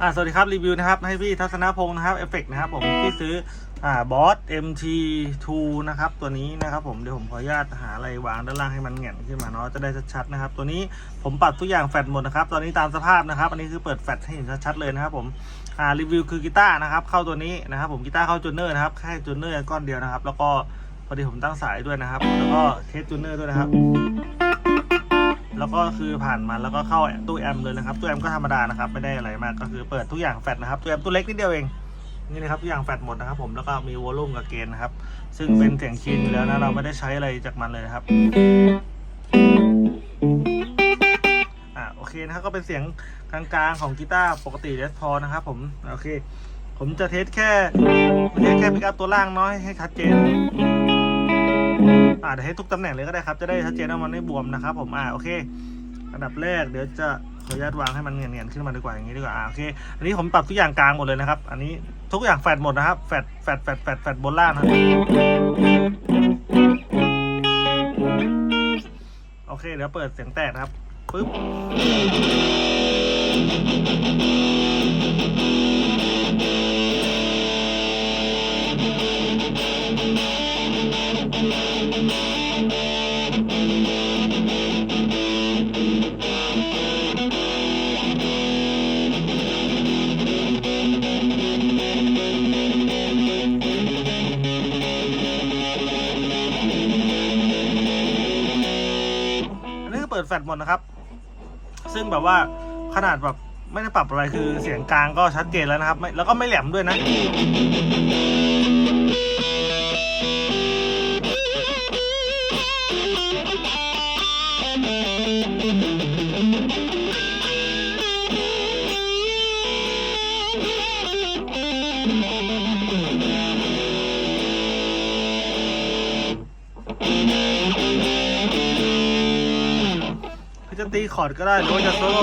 อ่าสวัสดีครับ รีวิวนะครับ ให้พี่ทัศนพงศ์นะครับเอฟเฟกนะครับผมที่ซื้ออ่าบอส MT2 นะครับ ตัวนี้นะครับผมเดี๋ยวผมขออนุญาตหาอะไรวางด้านล่างให้มันแหง่นขึ้นมาเนาะจะได้ชัดๆนะครับ ตัวนี้ผมปรับทุกอย่างแฟลตหมดนะครับ ตอนนี้ตามสภาพนะครับ อันนี้คือเปิดแฟลตให้เห็นชัดๆเลยนะครับผมอ่ารีวิวคือกีตาร์นะครับ เข้าตัวนี้นะครับ ผมกีตาร์เข้าจูเนอร์นะครับแค่จูเนอร์ก้อนเดียวนะครับ แล้วก็พอดีผมตั้งสายด้วยนะครับ แล้วก็เทสจูเนอร์ด้วยนะครับ แล้วก็คือผ่านมาแล้วก็เข้าตู้แอมเลยนะครับตู้แอมก็ธรรมดานะครับไม่ได้อะไรมากก็คือเปิดทุกอย่างแฟลตนะครับตู้แอมตู้เล็กนิดเดียวเองนี่นะครับทุกอย่างแฟลตหมดนะครับผมแล้วก็มีวอลลุ่มกับเกณฑ์นะครับ ซึ่งเป็นเสียงคีนอยู่แล้วนะเราไม่ได้ใช้อะไรจากมันเลยนะครับอ่าโอเคนะครับก็เป็นเสียงกลางๆของกีตาร์ปกติเลสพอนะครับผมโอเค ผมจะเทสแค่เทสแค่พิกอัพตัวล่างน้อยให้ชัดเจน อ่าเดี๋ยวให้ทุกตำแหน่งเลยก็ได้ครับ จะได้ชัดเจนว่ามันไม่บวมนะครับผมอ่าโอเค อันดับแรกเดี๋ยวจะขออนุญาตวางให้มันเนียนๆขึ้นมาดีกว่าอย่างนี้ดีกว่าอ่าโอเค อันนี้ผมปรับทุกอย่างกลางหมดเลยนะครับ อันนี้ทุกอย่างแฟดหมดนะครับ แฟดแฟดแฟดแฟดแฟดบนล่างนะครับโอเคเดี๋ยวเปิดเสียงแตกนะครับปึ๊บ อันนี้คือเปิดแฟดหมดนะครับ ซึ่งแบบว่าขนาดแบบไม่ได้ปรับอะไรคือเสียงกลางก็ชัดเจนแล้วนะครับไม่แล้วก็ไม่แหลมด้วยนะ จะตีคอร์ดก็ได้หรือว่าจะโซโล่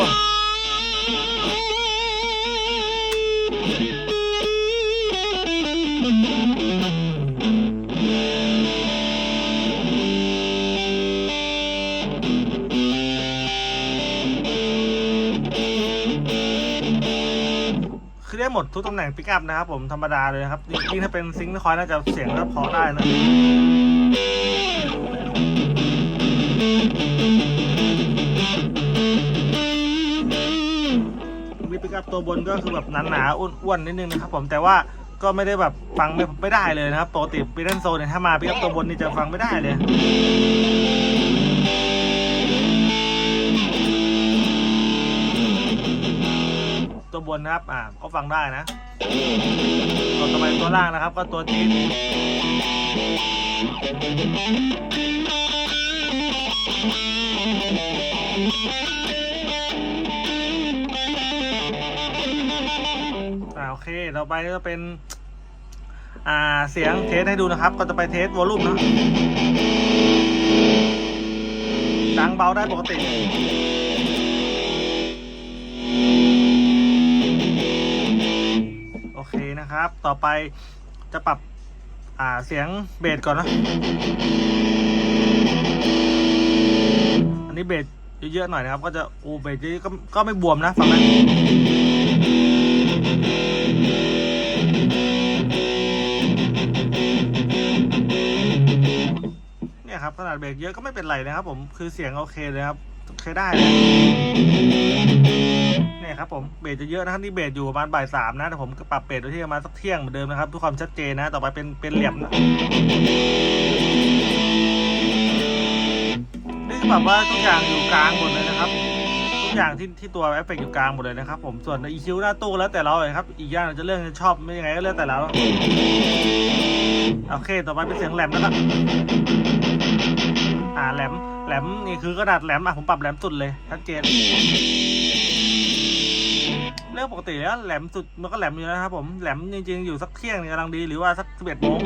หมดทุกตำแหน่งปิกอัพนะครับผมธรรมดาเลยนะครับยิ่งถ้าเป็นซิงค์คอยน่าจะเสียงก็พอได้นะมีปิกอัพตัวบนก็คือแบบหนาๆอ้วนๆนิดนึงนะครับผมแต่ว่าก็ไม่ได้แบบฟังไม่ไมได้เลยนะครับปกติปิกอัพโซนเนี่ยถ้ามาปิกอัพตัวบนนี่จะฟังไม่ได้เลย ตัวบนนะครับ อ่าก็ฟังได้นะตัวต่อไปตัวล่างนะครับ ก็ตัวจี๊ดอ่าโอเคต่อไปก็เป็น อ่าเสียงเทสให้ดูนะครับ ก็จะไปเทสวอลลุ่มนะดังเบาได้ปกติ นะครับ ต่อไปจะปรับเสียงเบสก่อนนะ อันนี้เบสเยอะๆหน่อยนะครับ ก็จะอูเบสเยอะๆก็ก็ไม่บวมนะฟังนะเนี่ยครับขนาดเบสเยอะก็ไม่เป็นไรนะครับผมคือเสียงโอเคเลยครับ ใช้ได้เลยเนี่ยครับผมเบสจะเยอะนะครับนี่เบสอยู่ประมาณบ่ายสามนะแต่ผมปรับเบสไว้ที่ประมาณสักเที่ยงเหมือนเดิมนะครับทุกความชัดเจนนะ ต่อไปเป็นเป็นเหลี่ยมนะนี่คือแบบว่าทุกอย่างอยู่กลางหมดเลยนะครับทุกอย่างที่ที่ตัวเอฟเฟกอยู่กลางหมดเลยนะครับ ผมส่วน EQ หน้าตู้แล้วแต่เราเลยครับ อีกอย่างเราจะเลือกชอบไม่ยังไงก็เลือกแต่เราโอเค ต่อไปเป็นเสียงแหลมนะครับ อ่าแหลมแหลมนี่คือกระดาษแหลมอะผมปรับแหลมสุดเลยชัดเจนเรื่องปกติแล้วแหลมสุดมันก็แหลมอยู่แล้วนะครับผมแหลมจริงๆอยู่สักเที่ยงนี่กำลังดีหรือว่าสักสิบเอ็ดโมง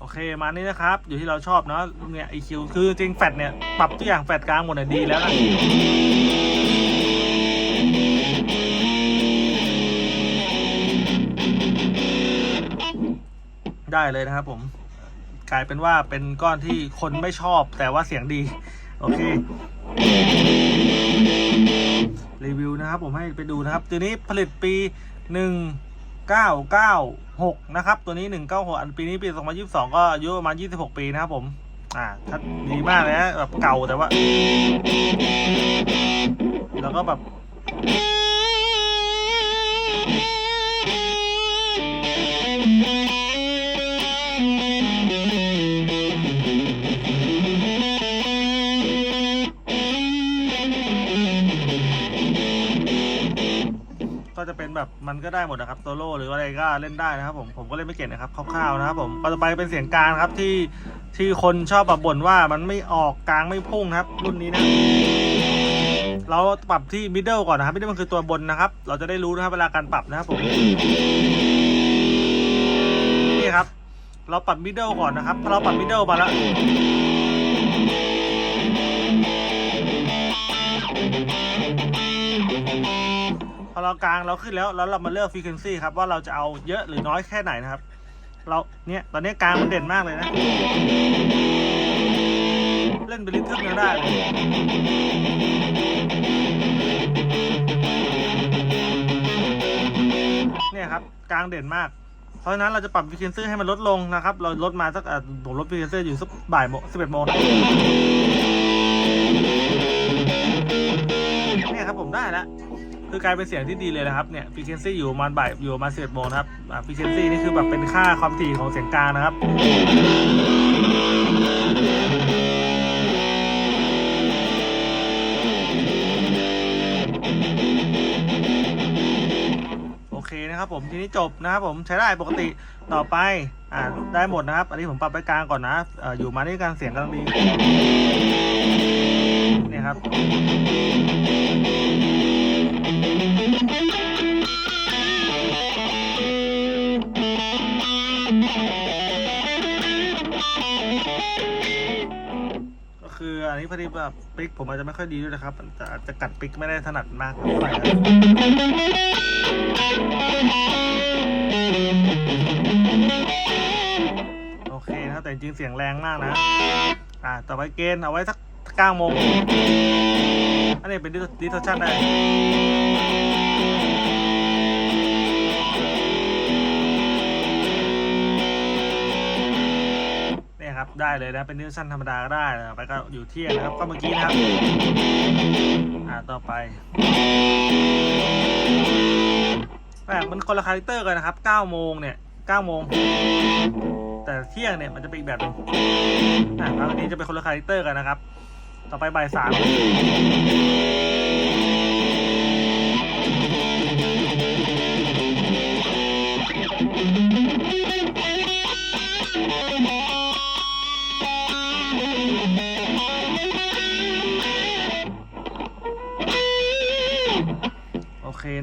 โอเคมานี่นะครับ อยู่ที่เราชอบเนาะเนี่ย EQ คือจริงแฟดเนี่ยปรับทุกอย่างแฟดกลางหมดเนี่ยดีแล้วนะ ได้เลยนะครับผมกลายเป็นว่าเป็นก้อนที่คนไม่ชอบ แต่ว่าเสียงดี โอเค รีวิวนะครับผมให้ไปดูนะครับ ตัวนี้ผลิตปีหนึ่งเก้าเก้าหกนะครับ ตัวนี้หนึ่งเก้าหกอันปีนี้ปีสองพันยี่สิบสองก็อายุประมาณยี่สิบหกปีนะครับผม อ่าชัดดีมากเลยนะแบบเก่าแต่ว่า แล้วก็แบบ จะเป็นแบบมันก็ได้หมดนะครับโซโล่หรืออะไรก็เล่นได้นะครับผมผมก็เล่นไม่เก่งนะครับคร่าวๆนะครับผมก็จะไปเป็นเสียงกลางครับที่ที่คนชอบแบบบ่นว่ามันไม่ออกกลางไม่พุ่งครับ รุ่นนี้นะเราปรับที่มิดเดิลก่อนนะครับมิดเดิลมันคือตัวบนนะครับ เราจะได้รู้นะครับเวลาการปรับนะครับผมนี่ครับ เราปรับมิดเดิลก่อนนะครับพอเราปรับมิดเดิลมาแล้ว พอเรากลางเราขึ้นแล้วแล้วเรามาเลือกฟ e ี u นซี่ครับว่าเราจะเอาเยอะหรือน้อยแค่ไหนนะครับ เราเนี่ยตอนนี้กลางมันเด่นมากเลยนะ เล่นไปริทึมยังได้เลยเนี่ยครับกลางเด่นมากเพราะฉะนั้นเราจะปรับฟ e ี u นซี่ให้มันลดลงนะครับ เราลดมาสักอะผมลดฟ e ี u นซี่อยู่สักบ่ายโมงสิบเอ็ดโมงเนี่ยครับผมได้แล้ว คือกลายเป็นเสียงที่ดีเลยนะครับเนี่ย frequency อยู่ประมาณบ่ายอยู่ประมาณ11โมงนครับอ่า frequency นี่คือแบบเป็นค่าความถี่ของเสียงกลางนะครับโอเคนะครับผมทีนี้จบนะครับผมใช้ได้ปกติต่อไปอ่าได้หมดนะครับ อันนี้ผมปรับไปกลางก่อนนะออยู่มาที่การเสียงกำลังดีเนี่ยครับ พอดีแบบปิกผมอาจจะไม่ค่อยดีด้วยนะครับจะอาจจะกัดปิกไม่ได้ถนัดมากเท่าไหร่โอเคนะแต่จริงเสียงแรงมากนะ อ่าต่อไปเกณฑ์เอาไว้สักเก้าโมงอันนี้เป็นดิสชันได้ ได้เลยนะ เป็นเนิวชั่นธรรมดาก็ได้นะไปก็อยู่เที่ยงนะครับ ก็เมื่อกี้นะครับ อ่าต่อไปแหมมันคนละคาแรคเตอร์กันนะครับ9โมงเนี่ย9โมง แต่เที่ยงเนี่ยมันจะเป็นอีกแบบนึงอ่าแล้วนนี้จะเป็นคนละคาแรคเตอร์กันนะครับ ต่อไปบ่ายสาม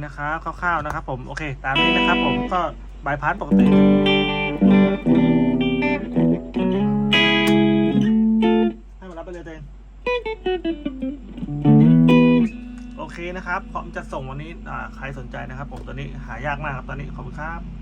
นะครับคร่าวๆนะครับ ผมโอเค ตามนี้นะครับ ผมก็บายพาสปกติให้มารับไปเลยเองโอเคนะครับพร้อมจะส่งวันนี้ใครสนใจนะครับ ผมตัวนี้หายากมากครับตอนนี้ขอบคุณครับ